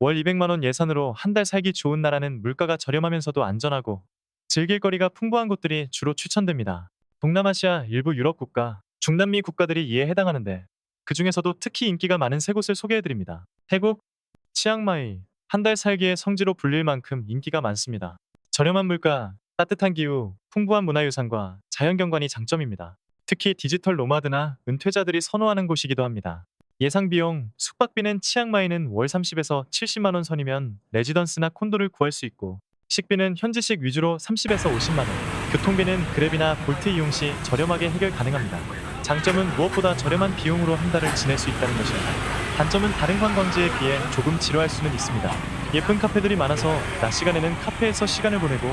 월 200만원 예산으로 한 달 살기 좋은 나라는 물가가 저렴하면서도 안전하고 즐길 거리가 풍부한 곳들이 주로 추천됩니다. 동남아시아 일부 유럽 국가, 중남미 국가들이 이에 해당하는데 그 중에서도 특히 인기가 많은 세 곳을 소개해드립니다. 태국, 치앙마이, 한 달 살기의 성지로 불릴 만큼 인기가 많습니다. 저렴한 물가, 따뜻한 기후, 풍부한 문화유산과 자연경관이 장점입니다. 특히 디지털 노마드나 은퇴자들이 선호하는 곳이기도 합니다. 예상 비용, 숙박비는 치앙마이는 월 30에서 70만 원 선이면 레지던스나 콘도를 구할 수 있고 식비는 현지식 위주로 30에서 50만 원, 교통비는 그랩이나 볼트 이용 시 저렴하게 해결 가능합니다. 장점은 무엇보다 저렴한 비용으로 한 달을 지낼 수 있다는 것입니다. 단점은 다른 관광지에 비해 조금 지루할 수는 있습니다. 예쁜 카페들이 많아서 낮 시간에는 카페에서 시간을 보내고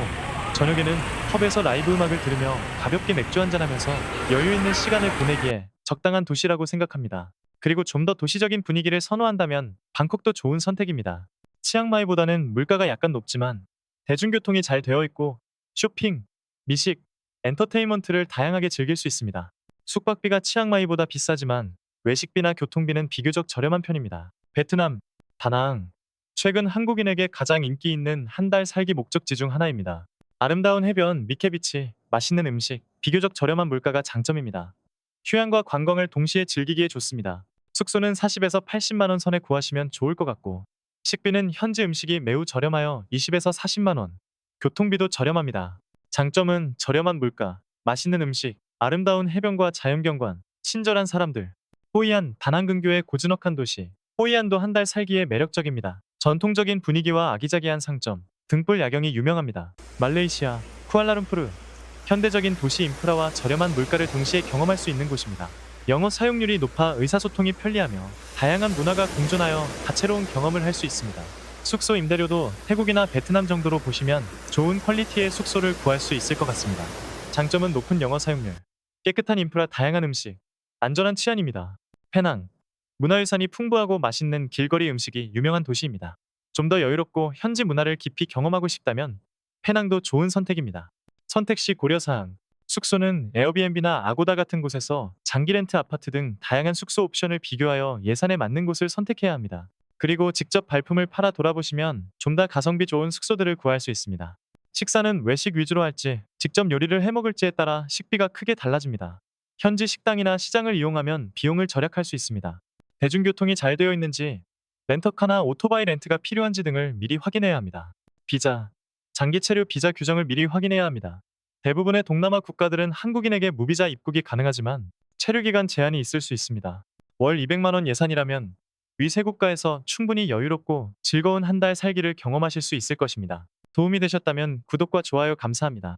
저녁에는 펍에서 라이브 음악을 들으며 가볍게 맥주 한잔하면서 여유 있는 시간을 보내기에 적당한 도시라고 생각합니다. 그리고 좀 더 도시적인 분위기를 선호한다면 방콕도 좋은 선택입니다. 치앙마이보다는 물가가 약간 높지만 대중교통이 잘 되어 있고 쇼핑, 미식, 엔터테인먼트를 다양하게 즐길 수 있습니다. 숙박비가 치앙마이보다 비싸지만 외식비나 교통비는 비교적 저렴한 편입니다. 베트남, 다낭. 최근 한국인에게 가장 인기 있는 한 달 살기 목적지 중 하나입니다. 아름다운 해변, 미케비치, 맛있는 음식, 비교적 저렴한 물가가 장점입니다. 휴양과 관광을 동시에 즐기기에 좋습니다. 숙소는 40에서 80만 원 선에 구하시면 좋을 것 같고 식비는 현지 음식이 매우 저렴하여 20에서 40만 원 교통비도 저렴합니다. 장점은 저렴한 물가, 맛있는 음식, 아름다운 해변과 자연경관, 친절한 사람들 호이안, 다낭근교의 고즈넉한 도시 호이안도 한 달 살기에 매력적입니다. 전통적인 분위기와 아기자기한 상점, 등불 야경이 유명합니다. 말레이시아, 쿠알라룸푸르 현대적인 도시 인프라와 저렴한 물가를 동시에 경험할 수 있는 곳입니다. 영어 사용률이 높아 의사소통이 편리하며 다양한 문화가 공존하여 다채로운 경험을 할 수 있습니다. 숙소 임대료도 태국이나 베트남 정도로 보시면 좋은 퀄리티의 숙소를 구할 수 있을 것 같습니다. 장점은 높은 영어 사용률, 깨끗한 인프라, 다양한 음식, 안전한 치안입니다. 페낭, 문화유산이 풍부하고 맛있는 길거리 음식이 유명한 도시입니다. 좀 더 여유롭고 현지 문화를 깊이 경험하고 싶다면 페낭도 좋은 선택입니다. 선택 시 고려사항 숙소는 에어비앤비나 아고다 같은 곳에서 장기 렌트 아파트 등 다양한 숙소 옵션을 비교하여 예산에 맞는 곳을 선택해야 합니다. 그리고 직접 발품을 팔아 돌아보시면 좀 더 가성비 좋은 숙소들을 구할 수 있습니다. 식사는 외식 위주로 할지 직접 요리를 해 먹을지에 따라 식비가 크게 달라집니다. 현지 식당이나 시장을 이용하면 비용을 절약할 수 있습니다. 대중교통이 잘 되어 있는지 렌터카나 오토바이 렌트가 필요한지 등을 미리 확인해야 합니다. 비자, 장기 체류 비자 규정을 미리 확인해야 합니다. 대부분의 동남아 국가들은 한국인에게 무비자 입국이 가능하지만 체류 기간 제한이 있을 수 있습니다. 월 200만원 예산이라면 위 세 국가에서 충분히 여유롭고 즐거운 한 달 살기를 경험하실 수 있을 것입니다. 도움이 되셨다면 구독과 좋아요 감사합니다.